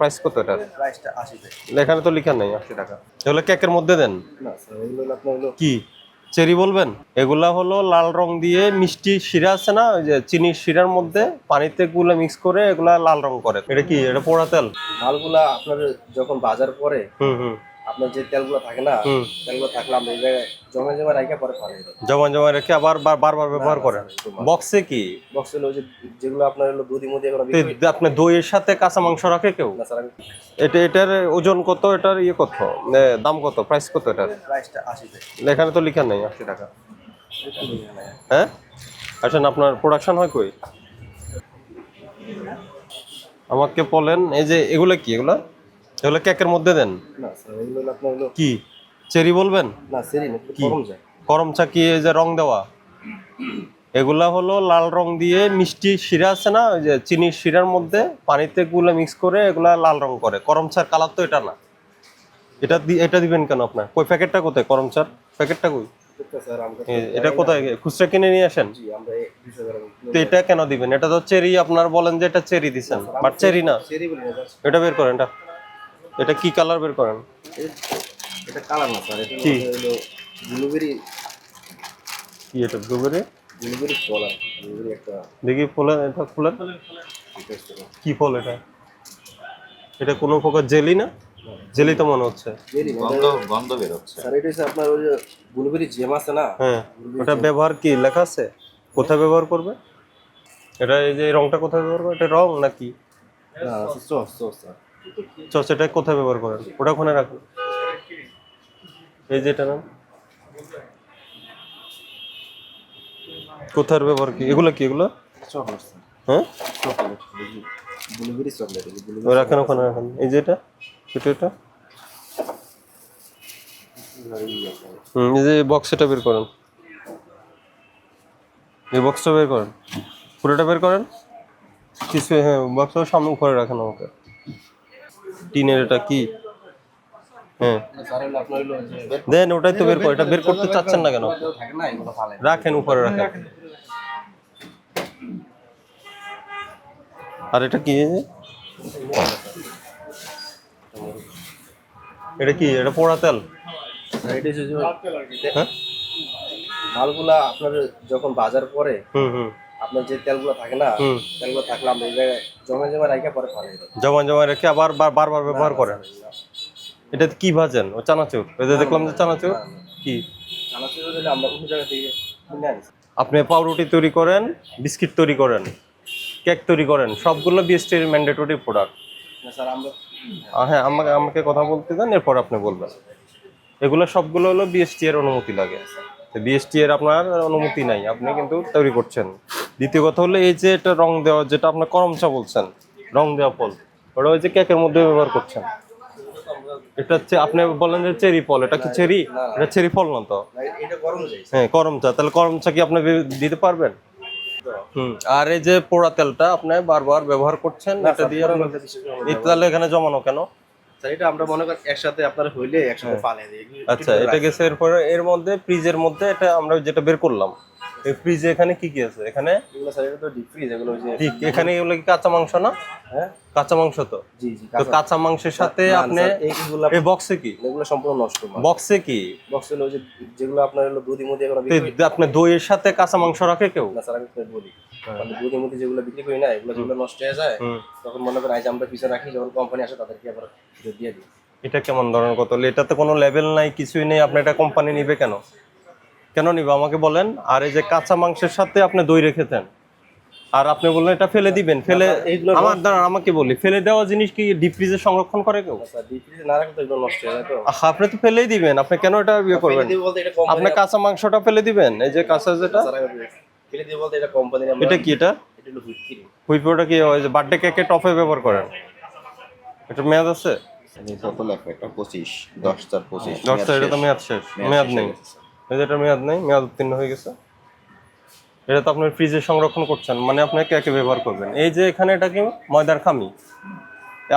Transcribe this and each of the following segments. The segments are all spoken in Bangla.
প্রাইস কত এটা প্রাইসটা আশি টাকা। এখানে তো লেখা নেই। আশি টাকা। এগুলো কেকের মধ্যে দেন। না স্যার এগুলো আপনার হলো কি? চেরি বলবেন? এগুলা হলো লাল রং দিয়ে মিষ্টি শিরা আছে না? ওই যে চিনির শিরার মধ্যে পানিতে গুলো মিক্স করে এগুলা লাল রং করে। এটা কি? এটা পোড়া তেল? মালগুলা আপনার যখন বাজার পরে হুম হুম। আপনার যে তেলগুলো থাকে না। তেলগুলো থাকলে আমরা এই জায়গায় জমা জমা রাখে পরে জমা জমা রেখে আবার বার- বারবার ব্যবহার করেন? বক্সে কি? বক্স হলো যে যেগুলো আপনার হলো দুধি মুদি এগুলো আপনি দইয়ের সাথে কাঁচা মাংস রাখে কেউ? এটা এটার ওজন কত? এটার ইয়ে কত? দাম কত? প্রাইস কত এটার? প্রাইসটা টাকা। এখানে তো লেখা নেই আশি টাকা। হ্যাঁ? আচ্ছা আপনার প্রোডাকশন হয় কই? আমাকে বলেন এই যে এগুলো কি এগুলো? এগুলো কেকের মধ্যে দেন? না স্যার এগুলো আপনার হলো কি? চেরি বলবেন? না সেরি না? করম চা। কি এই যে রং দেওয়া? এগুলা হলো লাল রং দিয়ে মিষ্টি শিরা আছে না? ওই যে চিনির শিরার মধ্যে পানিতে গুলো মিক্স করে এগুলা লাল রং করে। করম চার কালার তো এটা না। এটা এটা দিবেন কেন আপনার? কই প্যাকেটটা কোথায় করম চার? প্যাকেটটা কই? এটা কোথায়? খুচরা কিনে নিয়ে আসেন? তো এটা কেন দিবেন? এটা তো চেরি আপনার বলেন যে এটা চেরি দিছেন। বাট চেরি না। এটা বের করেন এটা। এটা কি কালার বের করেন? এটা কালার না স্যার এটা কি? হলো ব্লুবেরি কি এটা ব্লুবেরি ব্লুবেরি ফল আর ব্লুবেরি একটা দেখি ফুলেন এটা ফুলেন কি ফল এটা? এটা কোনো প্রকার জেলি না? জেলি তো মনে হচ্ছে। জেলি গন্ধ গন্ধ বেরোচ্ছে স্যার এটা হচ্ছে আপনার ওই যে ব্লুবেরি জেম আছে না? হ্যাঁ। ওটা ব্যবহার কি লেখা আছে? কোথায় ব্যবহার করবে? এটা এই যে রংটা কোথায় ব্যবহার করবে? এটা রং নাকি? না সস সস স্যার। এটা কোথায় ব্যবহার করেন? ওটা ওখানে রাখুন। এই যে এটা নাম? কোথার ব্যবহার কি? এগুলো কি এগুলো? চকলেট হ্যাঁ? চকলেট ব্লুবেরি চকলেট ব্লুবেরি রাখেন ওখানে রাখেন। এই যে এটা? এটা এটা? হুম এই যে বক্স এটা বের করেন। এই বক্সটা বের করেন। পুরোটা বের করেন। কিছু হ্যাঁ বক্সটা সামনে উপরে রাখেন আমাকে। টিনের এটা কি হ্যাঁ স্যার হলো আপনার হলো যে দেন ওটাই তো বের করে এটা বের করতে চাচ্ছেন না কেন? ফালে রাখেন উপরে রাখেন। আর এটা কি? এটা কি? এটা পোড়া তেল? হ্যাঁ? মালগুলা আপনার যখন বাজার পরে হুম হুম। আপনার যে তেলগুলো থাকে না তেলগুলো থাকলে আমরা এই জায়গায় জমা জমা রাখে পরে দেবো জমা জমা রেখে আবার বার- বারবার ব্যবহার করেন? এটা কি ভাজেন ও চানাচুর। যে দেখলাম যে চানাচুর। কি? চানাচুর আমরা অন্য জায়গা থেকে আপনি পাউরুটি তৈরি করেন বিস্কিট তৈরি করেন কেক তৈরি করেন সবগুলো বিএসটির ম্যান্ডেটরি প্রোডাক্ট না স্যার আমরা হ্যাঁ আমাকে আমাকে কথা বলতে দেন এরপর আপনি বলবেন। এগুলো সবগুলো হলো বিএসটি এর অনুমতি লাগে বিএসটি এর আপনার অনুমতি নাই আপনি কিন্তু তৈরি করছেন। দ্বিতীয় কথা হলো এই যে এটা রং দেওয়া যেটা আপনার করমচা বলছেন রং দেওয়া ফল ওটা ওই যে কেকের মধ্যে ব্যবহার করছেন। এটা হচ্ছে আপনি বলেন যে চেরি ফল এটা কি চেরি? এটা চেরি ফল না তো? হ্যাঁ করম চা। তাহলে করম চা কি আপনি দিতে পারবেন? হুম। আর এই যে পোড়া তেলটা আপনি বারবার ব্যবহার করছেন এটা দিয়ে তাহলে এখানে জমানো কেন? এটা আমরা মনে করি একসাথে আপনার হইলে একসাথে ফালাই দিই আচ্ছা এটা গেছে এরপরে এর মধ্যে ফ্রিজের মধ্যে এটা আমরা যেটা বের করলাম এই ফ্রিজে এখানে কি কি আছে? এখানে? এগুলো স্যার এটা তো ডিপ ফ্রিজ এগুলো যে এখানে এগুলো কি কাঁচা মাংস না? হ্যাঁ? কাঁচা মাংস তো। জি জি তো কাঁচা। মাংসের সাথে আপনি এইগুলো এই বক্সে কি? এগুলো সম্পূর্ণ নষ্ট বক্সে কি? বক্স হলো যে যেগুলো আপনার হলো দুধি মুদি এগুলো আপনি দইয়ের সাথে কাঁচা মাংস রাখে কেউ? না স্যার আমি বলি। মানে দুধি মুদি যেগুলো বিক্রি করি না এগুলো যেগুলো নষ্ট হয়ে যায় তখন মনে করেন আজ আমরা পিছনে রাখি যখন কোম্পানি আসে তাদেরকে আবার দিয়ে দিই। এটা কেমন ধরনের কত এটাতে কোনো লেভেল নাই কিছুই নেই আপনি এটা কোম্পানি নিবে কেন? কেন নিবে? আমাকে বলেন আর এই যে কাঁচা মাংসের সাথে আপনি দই রেখেছেন আর আপনি বললেন এটা ফেলে দিবেন ফেলে আমার দ্বারা আমাকে বলি ফেলে দেওয়া জিনিস কি ডিপ ফ্রিজে সংরক্ষণ করে কেউ? হয়ে আহা, আপনি তো ফেলেই দিবেন আপনি কেন এটা ইয়ে করবেন? এটা আপনি কাঁচা মাংসটা ফেলে দিবেন এই যে কাঁচা যেটা? এটা এটা কি এটা? এটা হুইপ ক্রিম হুইপোটা কি হয় যে বার্থডে কেকে টপে ব্যবহার করেন? এটা মেয়াদ আছে? কত লেখা একটা পঁচিশ দশ চার পঁচিশ দশটা এটা তো মেয়াদ শেষ মেয়াদ নেই। এটা মেয়াদ নেই মেয়াদ উত্তীর্ণ হয়ে গেছে। এটা তো আপনার ফ্রিজে সংরক্ষণ করছেন মানে আপনি কেকে ব্যবহার করবেন। এই যে এখানে এটা কি? ময়দার খামি।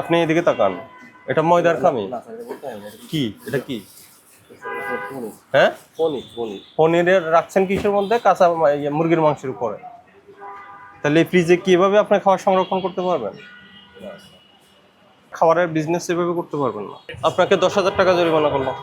আপনি এদিকে তাকান। এটা ময়দার খামি। কি? এটা কি? পনির হ্যাঁ? পনির পনির পনিরের রাখছেন কিসের মধ্যে? কাঁচা ইয়ে, মুরগির মাংসের উপরে। তাহলে এই ফ্রিজে কীভাবে আপনি খাবার সংরক্ষণ করতে পারবেন? খাবারের বিজনেস সেভাবে করতে পারবেন না। আপনাকে দশ হাজার টাকা জরিমানা করলাম।